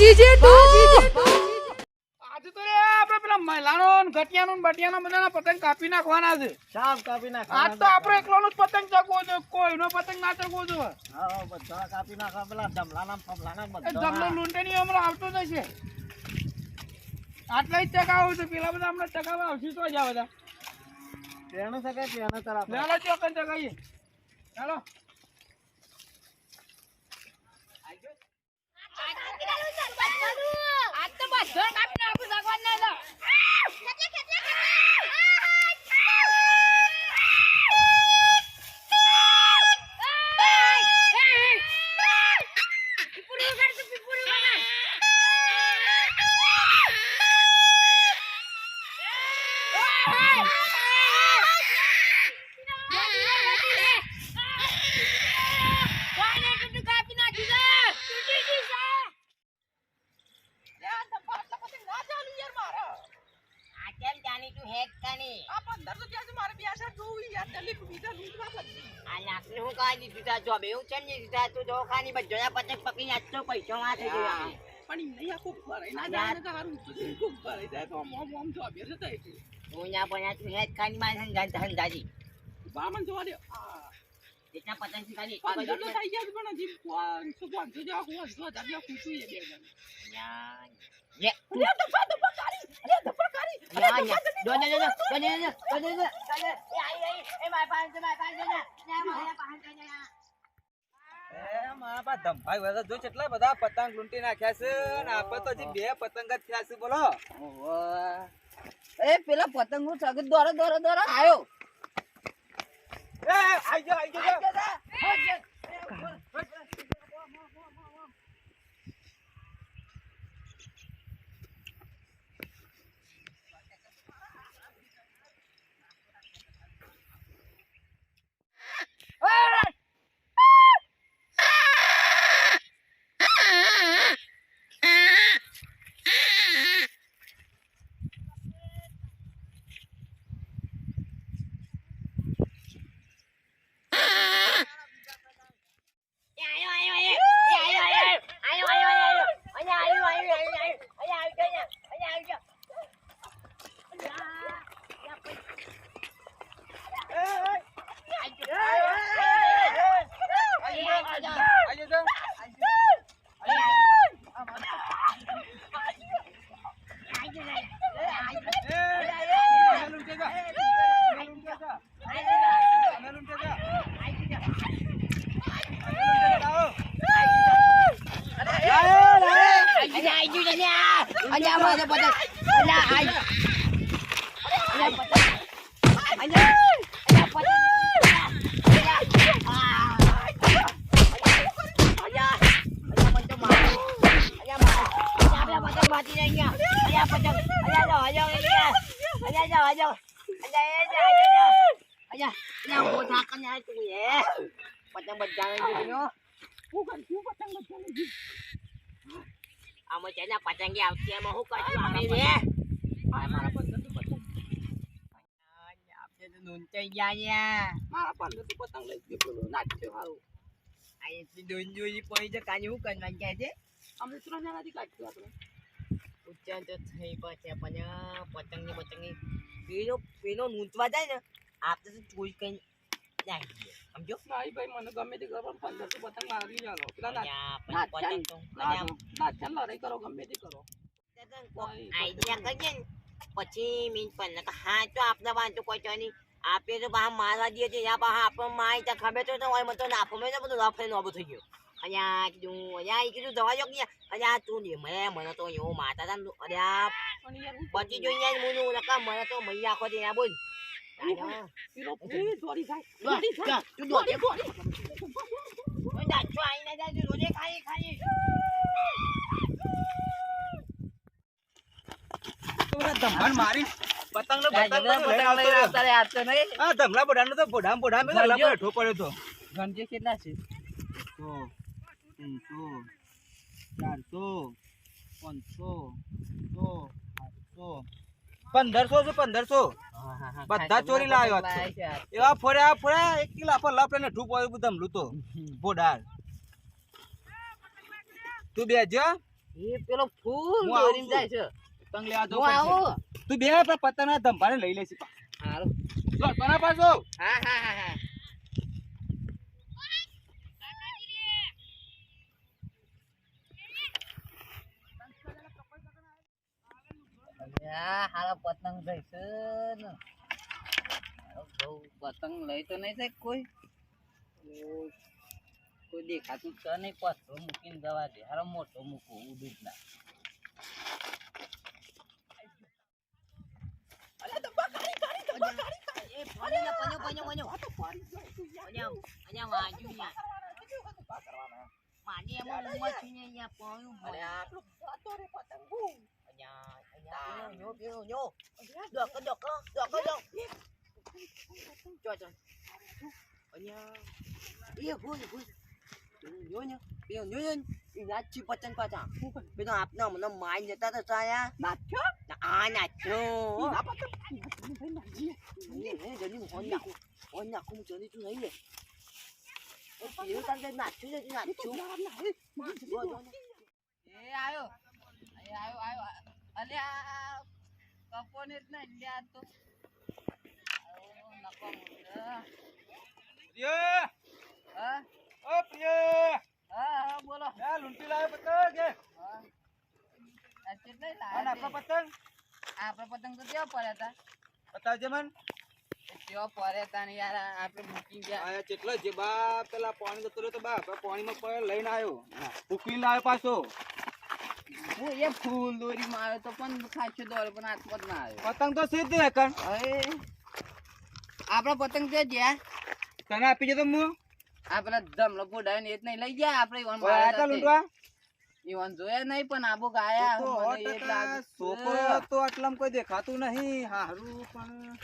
GJ two આજે તો રે આપણે પેલા મહિલાનો ને ઘટિયાનો ને બટિયાનો બધાના પતંગ કાપી નાખવાના છે. સાફ કાપી નાખ આજ તો આપણે એકલોનો જ પતંગ ચગવો છે. કોઈનો પતંગ ના ચગવો છે. હા બધા કાપી નાખા પેલા ધમલાના ફમલાના બધા જમલો લૂંટણી હમણાં આવતો જ હશે. આટલા જ ચગાવો છે. પેલા બધા હમણાં ચગાવવા આવશે તો જ આ બધા. પેણું શકે પેણું તરફ ચાલો ચોકન ચગાવીએ ચાલો. આજ તો બધો કાપી નાખું ભગવાન ને તો કાપી નાખ્યું આ કેમ જાણી તું હેક કાની આ પંદર તો ત્યાં મારે બે હજાર જોવી યાર જલ્દી બીજા લૂંટવા પછી આ લાકડી હું કાઢી દીધું તા જોબ એવું છે ને દીધા તું દવાખાની જોયા પતંગ પકડી આજ પૈસો માં થઈ પણ નહીં આ ખૂબ ભરાય. ના જાય તો હારું ખૂબ ભરાય. જાય તો આમ આમ આમ જો અભ્યાસ થાય છે હું ના પણ તું હેત ખાની માં સંજાન સંજાજી બામન જોવા દે. એટલા પતંગથી ખાલી પંદર તો થઈ ગયા પણ હજી પાંચસો પાંચસો જેવા હું જો હજાર ખુશું એ બે જણ. યે અરે દફા દફા કાઢી અરે દફા કાઢી યા યા દો દો દો દો દો દો દો દો દો એ આઈ આઈ. એ માય પાંચ માય પાંચ ના માય પાંચ ના મારા ધમભાઈ વગર જો કેટલા બધા પતંગ લૂંટી નાખ્યા છે ને આપણે તો હજી બે પતંગ જ થયા છે બોલો. એ પેલા પતંગનું સગત દોરો દોરો દોરો. આયો. એ આઈ જાઓ આઈ જાઓ પતંગ બધા પતંગી આવતી એમાં શું કરશું આપણે ઊંચાઈ ગયા મારા પાસે તો પતંગ લઈ ગયો પેલો નાખ્યો હારું અહીંથી દોઈ પડી જાય કાંઈ હું કરવાનું કહે છે. અમે ત્રણ જણાથી કાઢ્યું ઉચ્ચાર તો થઈ પડશે પણ પતંગની પતંગની પેલો પેલો નૂંચવા જાય ને આપણે તો ચોઈ કઈ સમજો? ભાઈ મને ગમે તે કરો પતંગ મારી પેલા ના પતંગ તો લડાઈ કરો ગમે તે કરો. આઈડિયા કરીએ ને પછી મીન પણ હા તો આપણે વાંચો કોઈ તો નહીં. આપે તો બહાર મારવા દઈએ છે આપણે બહાર આપણને મારી ત્યાં ખબર તો હોય મને તો નાખો મેં તો બધું રફે નોબું થઈ ગયું. અલ્યા કીધું અલ્યા એ કીધું દવા જોગ અલ્યા તું ને મેં મને તો એવું માતા તા અલ્યા બચી જોઈ યાર મુનું નકા મને તો મૈયા આખો દે ના બોલ મારી પતંગ નો ધમલા બોડા નો તો બોડા બોડા મેં ઠો પડ્યો કેટલા છે ત્રણસો ચારસો પાંચસો સો આઠસો પંદરસો છે પંદરસો. બધા ચોરી લાવ્યો એવા ફોડ્યા ફોડ્યા એક કિલો પર લપ લઈને ઠૂપ આવ્યું બધું ધમલું તો. બોડાર તું બેજો એ પેલો ફૂલ દોરીને જાય છે. પતંગ લેવા જો તું બે પર પતંગ ધંભાને લઈ પા. હારું. લો, બના પાછો હા હા હા. અલ્યા, હારા પતંગ જઈશે ને. બહુ પતંગ લઈ તો નહીં જાય કોઈ. કોઈ- દેખાતું છે નહીં પથરો મૂકીને જવા દે. હારો મોટો મૂકો ઉડી જ ના એ પન્યો ને પન્યો પન્યો પન્યો પન્યો અહીંયા વાગ્યું યાર માની એમાં ઉંમર છે ને અહીંયા પડ્યું અહીંયા અહીંયા યો યો યો ડોકો ડોકો ડોકો ડોકો જો જો અહીંયા એ ભૂલ ભૂલ યો ને યો યો યો એ નાચી પતંગ પાછા પેલો આપના મને માઈ જતા તો ચાયા નાચ્યો આ નાચ્યો નહીં, નહીં, જલ્દી ફોન નાખું. ફોન નાખું, હું જલ્દી તું નહીં લે. એ પીળું તાર કઈ નાખ્યું છે, નાખ્યું. જો, જો, જો. એ આયો એ આયો આયો અલ્યા કપોને જ નહીં લ્યા તો. નફો મોટો. પ્રિય! હા? ઓ પ્રિય! હા હા બોલો. હા લૂંટી લાવ્યો પતંગ કે હા. આ કેટલાય અને લાયા આપણો? પતંગ? આપણે પતંગ તો ક્યાં પડ્યા હતા બતાવજે મન? કેવા પડ્યા હતા ને યાર આપણે મૂકી ગયા. આયા કેટલો જે બા પેલા પાણી જતો રહ્યો તો બા પાણીમાં લઈને આવ્યો. ઉકળીને લાવ્યો પાછો. હું એ ફૂલ દોરીમાં આવ્યો તો પણ ખાસો દોડ્યો પણ હાથમાં ના આવ્યો. પતંગ તો સીધી એકન હવે આપડો પતંગ છે જ્યાં. તને આપી જતો હું? આ પેલા ધમલો ગોડાયો ને એ જ નહીં લઈ ગયા આપણે તા લૂંટવા? ઈવન જોયા નહીં પણ આબો ગાયા. છોકરો તો આટલામાં કોઈ દેખાતું નહીં હારું પણ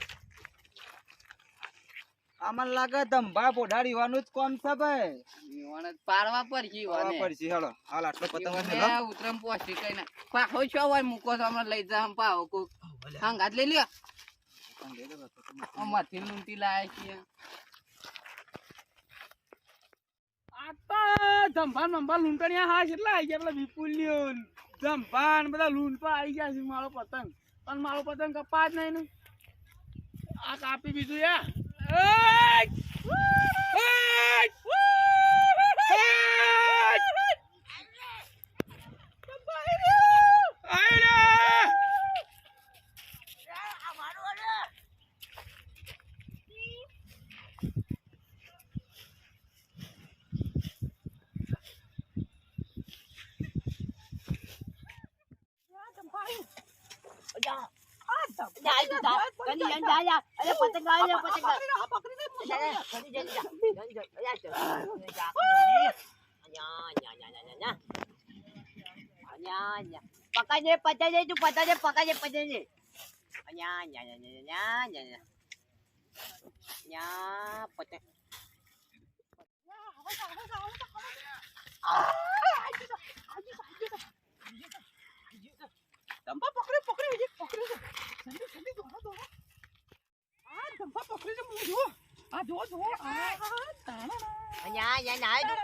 આમાં લાગે ધંભા બોઢાડીવાનું જ કોમ છે ભાઈ. પાડવા પડશે ઈવને. પડશે હેલો હાલ આટલો પતંગ જ ઈવને ઉતરમ પહોંચી કઈ ના પાહો છો હોય મૂકો તો હમણાં લઈ જા પાહો કોક. હંગાત લઈ લ્યો. અમારથી લૂંટી લાયા છીએ. આ તો ધંભાન લૂંટણિયા હા કેટલા આવી ગયા પેલા વિપુલ્યો ધંભાન બધા લૂંટવા આવી ગયા છે મારો પતંગ. પણ મારો પતંગ કપા જ નહીં ને. આ કાપી બીજું યા એય! એય! એય! આઈ રે! અજા. જા, જા, જા. કની જઈને જા, જા. અરે, પતંગ આવી જા, પતંગ આવી. જા, જા, કની જઈને જા. જઈને જા. અજા, જા. જા, જલ્દી. અજા, જા, જા, જા, જા, જા. અજા, જા. પકડજે, પકડજે, તું પકડજે, પકડજે, પકડજે. અજા, જા, જા, જા, જા, જા, જા. જા, પતંગ. ધંભા પકડ્યો પકડ્યો હજી પકડ્યો છે જલ્દી જલ્દી દોડો દોડો આ ધંભા પકડ્યો છે હું જુઓ અહીંયા જુઓ આ તાણા અજા, જા, ના, તું.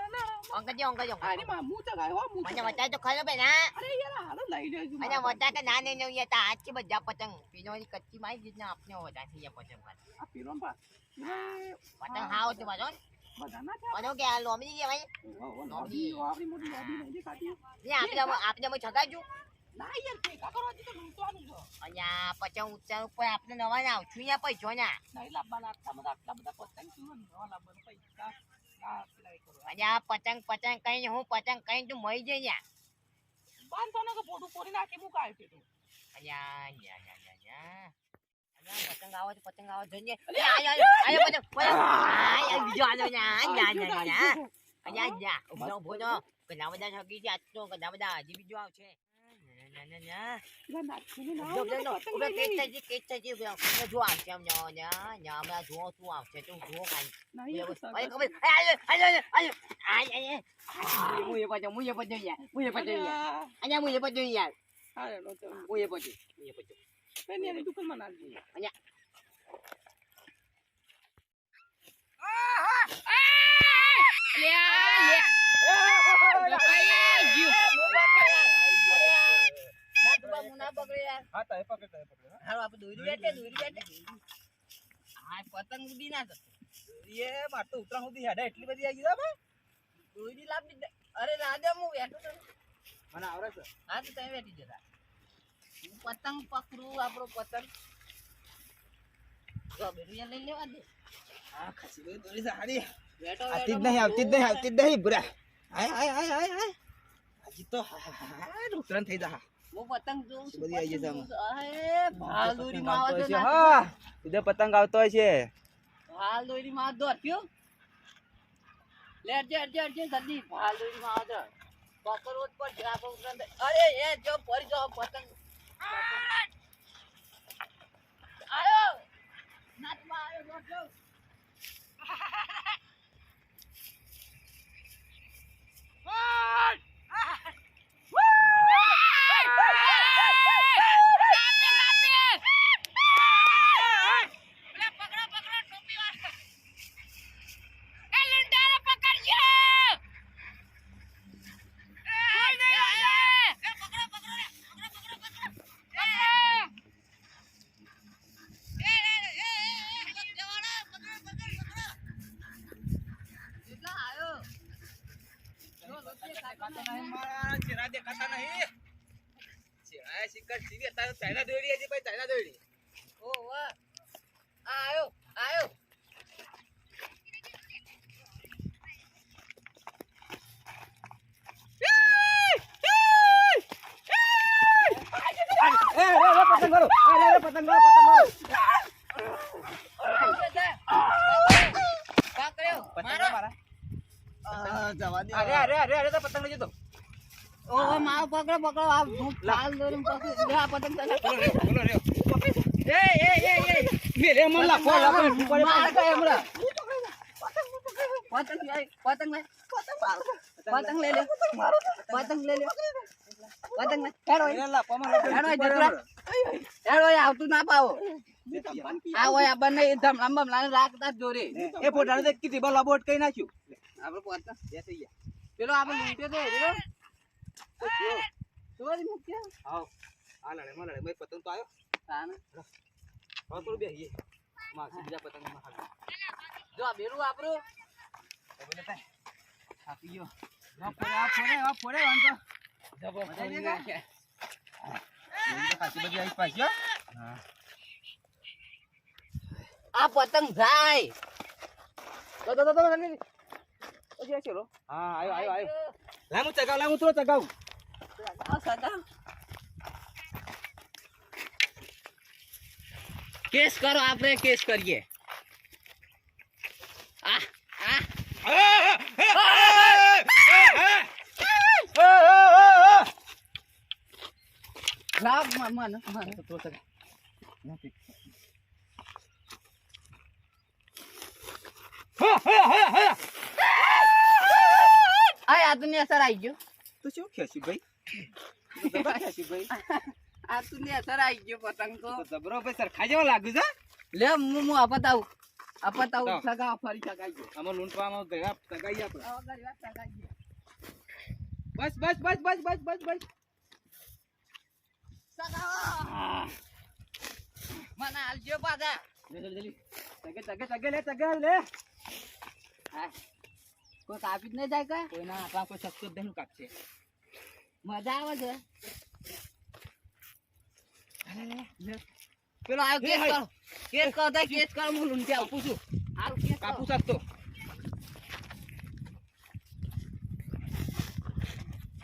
અંકલજી, અંકલજી, અંકલજી. આની તો હો મને ચગાયો. તો ખરો બેના અરે યાર હાલો લઈ લેજો અને વટા કે ના ને તા આજ કે બધા પતંગ પીનોની કચ્ચી દીધને આપને વટા થઈ ગયા પતંગ આ પીરો પા પતંગ હાવ તો મારો મને કે આ લોમડી ગયા ભાઈ લોમડી આપણી મોટી લોબી નહીં ને આપણે આપણે છગાજુ ના યાર અહીંયા પતંગ ઉચ્ચાર ઉપર આપણે નવા ના આવશું અહીંયા પૈસો ના. નહીં લાવવાના આટલા બધા આટલા બધા પતંગ શું ન? લાવવાનું પૈસા આ પતંગ પતંગ કઈ હું પતંગ કઈ તું મરી જઈ યા બાંધો ને કે ફોટો ફોડી નાખી મું કાઢી પેલું અહીંયા યા યા યા યા અહીંયા પતંગ આવો તો પતંગ આવો જોઈએ આયો આયો પતંગ આયો બીજો આયો યા યા યા યા અહીંયા યા ઊભો ઊભો નો ઘણા બધા છગી છે આજ તો ઘણા બધા હજી બીજો આવશે. ના ના ના પેલા નાખીને ના જો આવે જો ને જો પતંગ ઉભે લઈ કેટ લેવી. થઈ કેટ થઈ ગયું જો આવશે આમ ન્યા ન્યા ન્યા હમણાં જુઓ શું આવશે તું જુઓ કાંઈ નહીં યાર, આયો આયો આયો આય આય હા, એનો તો મુએ પજો મુએ પજો પેલી એની દુકાનમાં નાખી અહીંયા લ્યા, લ્યા. કપાઈ ગયું. યાર હા તો એ પકડ તો પકડ હાલો આપણે દોરી બેઠે દોરી બેઠે. હા પતંગ બી ના થતો એ માર તો ઉતરા સુધી હેડે એટલી બધી આવી ગઈ બા દોરી લાવી દે અરે રાજા હું બેઠો તો મને આવડે છે. હા તો તમે બેઠી જતા હું પતંગ પકડું આપણો પતંગ. જો લઈ લેવા દે. હા ખસી દોરી સારી બેઠો આવતી જ નહીં આવતી જ નહીં આવતી જ નહીં બુરા હાય હાય હાય હાય હાય હજી તો હા, હા, હા, હા, થઈ જા હું. પતંગ જોઉં છું બધી આવી જશે પતંગ જોઉં છું. અરે માં આવતો હા પતંગ છે ભાલ દોરી માં દોર્યો લે અડજે અડજે અડજે જલ્દી ભાલમાં આવતો પકડવો જ પડશે આપણે અરે એ જો પડી જો પતંગ આયો જો લોટે કાઢો ને. ચેરા દેખાતા નહીં ચેરા શિકાર સીવી અત્યારે ચાઇના દોડી હજી ભાઈ ચાઇના દોડી ઓ વાહ આ આયો આયો એ રે રે પતંગ મારો એ રે રે પતંગ મારો પતંગ મારો કા કર્યો પતંગ મારો મારા અરે અરે અરે અરે તો પતંગ લઈ જતો ઓ મારો પકડો પકડો આ હું લાલ દોરી પકડી લે આ પતંગ તને બોલો રે એ એ એ એ. મેલે મન લાખો લાખો ઉપર માર કઈ હમણાં. પતંગ લે પતંગ લે પતંગ લે લે પતંગ લે લે. પતંગ લે હેડો માં હેડો જતરા હેડો આવતું ના પાવો. આ આ બંને ધમલામ બમલાને રાખતા જોરે એ ફોટા દેખ કીધી બલા બોટ કઈ નાખ્યું? આપણે પતંગ એ ગયા. પેલો આપણે લૂંટ્યો તો ચોરી મૂક્યો આવ આ લડે માં લડે મેં પતંગ તો આવ્યો તાને હવે થોડું બેહીએ માં બીજા પતંગમાં હાલ જો આ બેરું આપરો બોલે તા થાકી ગયો આ ફોડે આ ફોડે આ ફોડે તો જબો? એવી તો પાછી બધી આવી પાછી હા આ પતંગ જાય તો તો તો જલ્દી આ ચલો હા આયો આયો આયો લામુ ચગાવ લામુ તો ચગાવ કેસ કરો આપણે કેસ કરીએ. આ દુનિયા સર આવી ગયો. તું શું છે ભાઈ? તો ખેસી ભાઈ? આતુની અસર આવી ગયો પતંગ તો. તો જબરો ભાઈ સરખા જેવો લાગુ છે? લે હું હું આપતાવું આપતાવું લાવ. સગા ફરી સગાઈ ગયો. આમાં લૂંટવામાં ભેગા ચગાઈ આપણે આવા ઘરી વાત સગાઈ ગયો. બસ બસ બસ બસ બસ બસ બસ. સગા મને આલજો પાછા. જલ્દી જલ્દી ચગે ચગે ચગે લે ચગે લે. હા. કોઈ કાપી જ નહીં જાય કોઈ ના આપણા કોઈ જ નહીં કાપશે. મજા આવે છે. પેલો આવ્યો કેસ કરો. કેસ કરો તો કેસ કરો હું લૂંટી આપું છું. હારું કેસ કરો. શકતો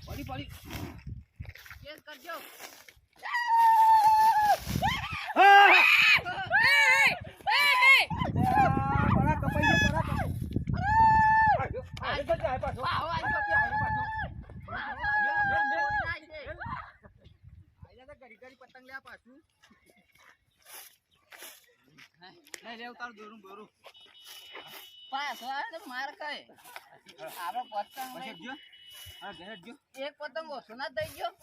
પડી પડી. કેસ કરજો પડા કપાઈ ગયો પડા કપાઈ જાય પાછો વાહ, વાહ, આયો પાછો આઈ ઘડી ઘડી પતંગ લે પાછું લઈ લે ઉતાર દોરું દોરું પાછો આવે તો માર ખાય આપણો પતંગ એક પતંગ ઓછો ના થઈ ગયું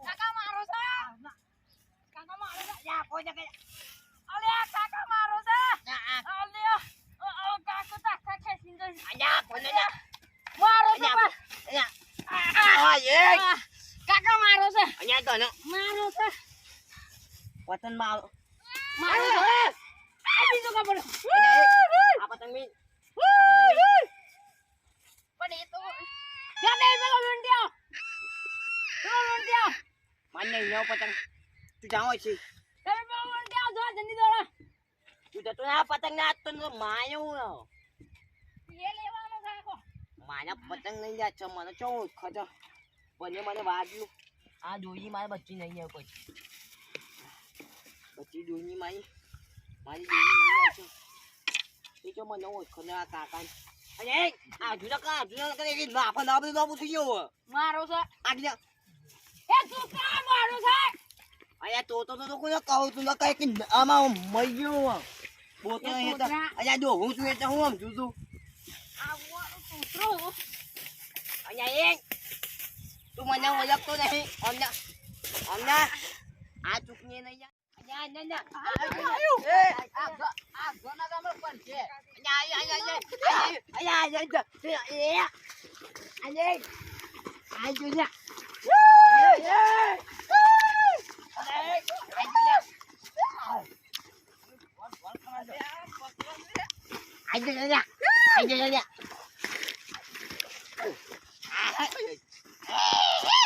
કાકા મારો છે કાકા મારો છે યા કોઈ જગ્યાએ અલે આ કાકા મારો છે ના, આ. અલે અ, અ, કાકો તો આખા ખેંચીને જાય છે. અહીંયા કોને ના મારો છે અહીંયા પણ. અહીંયા આ, એ. આ, કાકા મારો છે અહીંયા તો ને મારો છે આવો મારો છે આ બીજું ખબર આ પતંગ મી પણ એ તો યા નહીં પેલો લૂંટ્યો પેલો લૂંટ્યો માન્ય લ્યો પતંગ તું જાઓ છે તમે પેલો લૂંટ્યો જો જલ્દી દોડો તું જતો ના પતંગ ના તો માયો એ લેવાનો આખો મારા પતંગ નહીં જાય છે મને ચો ખજો મને મને વાગ્યું આ દોરી મારે બચ્ચી નહીં આવે પછી બચ્ચી દોરી મારી મારી છે એ તો મને ઓળખો ને આ કાકા કા જુદા કરે એ લાફા ના બધું લાફું થઈ ગયો મારો છે આગળ એ તું કા મારો છે અલ્યા તો તો તો કોઈ કહું તું કઈ કે આમાં મરી ગયો બોતો એ. જો હું છું એટલે હું સમજુ છું આ વાળો કૂતરો અહીંયા એ તું મને ઓળખતો નહીં અમને અમને આ ચૂકની નહીં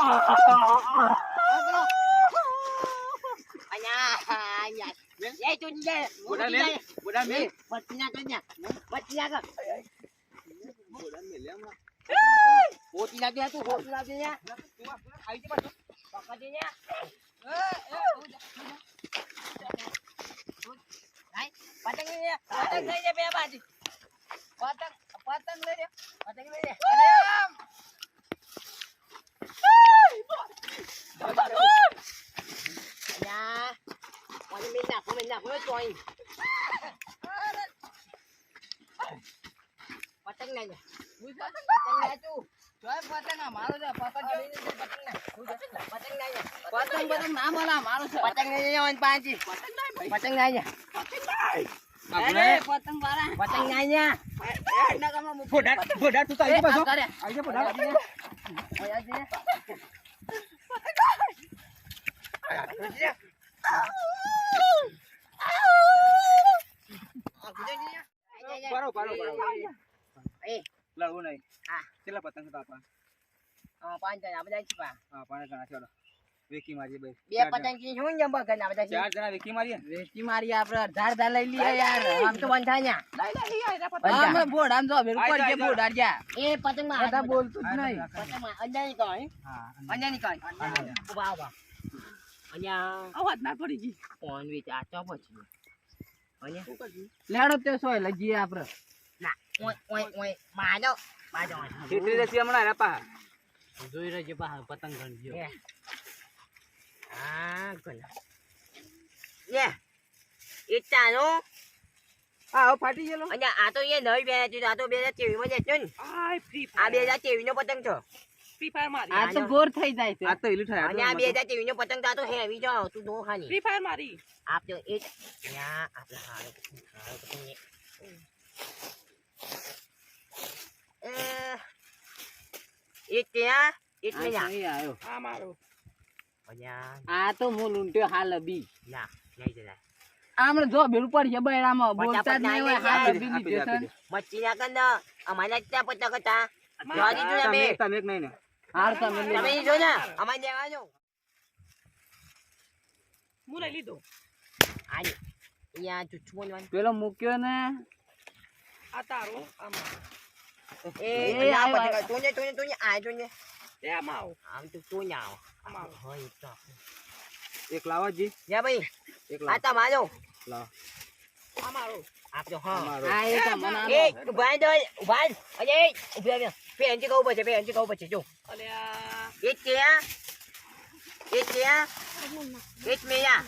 Oh, જાય તું જાય બોડા લે બોડા મે બચ્ચિયા કર જા બચ્ચિયા કર બોડા મે લે માં પોતી લાગે તું પોતી લાગે યા તું ખાઈ દે બસ પકડ દે યા એ એ હાય પતંગ લે પતંગ લઈ લે બે બાજી પતંગ પતંગ લઈ લે પતંગ લઈ લે અરે આમ Yeah mình đạp mình đạp nó coi પતંગ ને પતંગ ના તું પતંગ મારો છે પતંગ પતંગ ના મળે મારો છે પતંગ ને પાંચી પતંગ ના પતંગ વાળા પતંગ ના ફોડા ફોડા તું તો આવી પાછો આવી ફોડા પતંગ પારો પારો પારો એ લડવું નહીં હા. કેટલા પતંગ હતા આપણા હા પાંચ જણા બધા છે પા હા પાંચ જણા ચાલો વેકી મારી બે બે પતંગથી શું જમવા ઘરના બધા ચાર જણા વેકી મારી વેચી મારી આપણે અઢાર અઢાર લઈ લઈએ યાર આમ તો બંધ ન્યા લઈ અમે બોર્ડ આમ વેરું આઈ જા, પડશે જે બોડ જા એ પતંગમાં બોલતું જ નહીં. પતંગમાં અંજાની કહે હા અંજાની કહે ઊભા ઊભા. અવાજ ના પડી ગઈ. ફોન વેચ આ ચો પછી લેડો તે સોય લઈ જઈએ આપણે ના ઓય ઓય ઓય માજો માજો છેતરી જશે હમણાં રાપા જોઈ રહેજે બહાર પતંગ ગણજો એ આ ગલા લે ઇટાનો હા ફાટી ગયેલો. અને આ તો એ નવી બે હતી આ તો બે હજારમાં જતો ને. આ બે હજાર નો પતંગ છો. આ તો બોર થઈ જાય છે. આ તો ઈલું થાય. અને આ બે હજાર તેવીસ નો પતંગ તો હેવી છો તું દો ખાની ફ્રી ફાયર મારી. આપ તો એ યા આપણે હારો હારો પતંગ એ એક ત્યાં એક ને આવ્યો આ મારો. આ તો હું લૂંટ્યો હાલ બી યા નહીં જરા. આમણે જો ભેરું પડશે બૈરામાં બોલતા જ નહીં હોય હાલ બી દે, લીધો છે. આપી દે. મચ્છી ના કંદ અમારે ત્યાં પતંગ હતા. જો તમે એક નહીં ને. હાર તમે તમે જો ને અમાર દેવા જો. હું લઈ લીધો. આજો યા ચુચ્ચુ બોલવાનું પેલો મૂક્યો ને. આ તારો આમાં. એ આ પતંગ તોને તોને તોને આ જોને એ આમાં આવ. આમ તો તોને આવ. આમાં હોય તો. એક લાવાજી જા. ભાઈ. એક લાવ. આ તમારો લાવ. આ મારો આપજો હા આ એક મને આ એક ભાઈ દો ભાઈ અજય ઊભા બેન થી કહું પછી બેન થી કહું પછી જો એક ત્યાં એક ત્યાં એક મેયા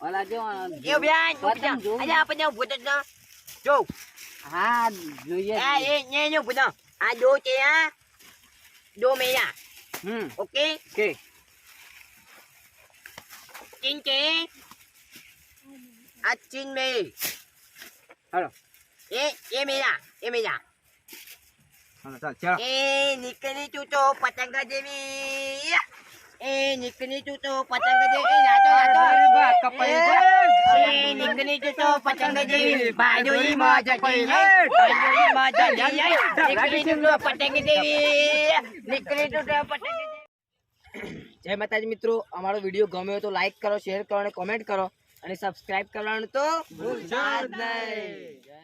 ઓલા જો જો બેન આજે આપણે જો ભૂત જ જો હા જોઈએ આ એ ને જો ભૂત આ જો ત્યાં જો મેયા હમ ઓકે ઓકે ચીન કે આ ચીન મે હલો એ એ મેયા એ મેયા એ નીકળી તું તો પતંગ જેવી. એ નીકળી તું તો પતંગ જેવી. નાચો અરે બા, નાચો કપાઈ એ, નીકળી તું તો પતંગ જેવી. બાજુની માં જતી જાય બાજુની માં જતી નીકળી તું તો પતંગ જેવી. નીકળી તું તો પતંગ જય માતાજી મિત્રો અમારો વીડિયો ગમ્યો તો લાઈક કરો શેર કરો અને કોમેન્ટ કરો. અને સબસ્ક્રાઇબ કરવાનું તો ભૂલતા જ નહીં. જય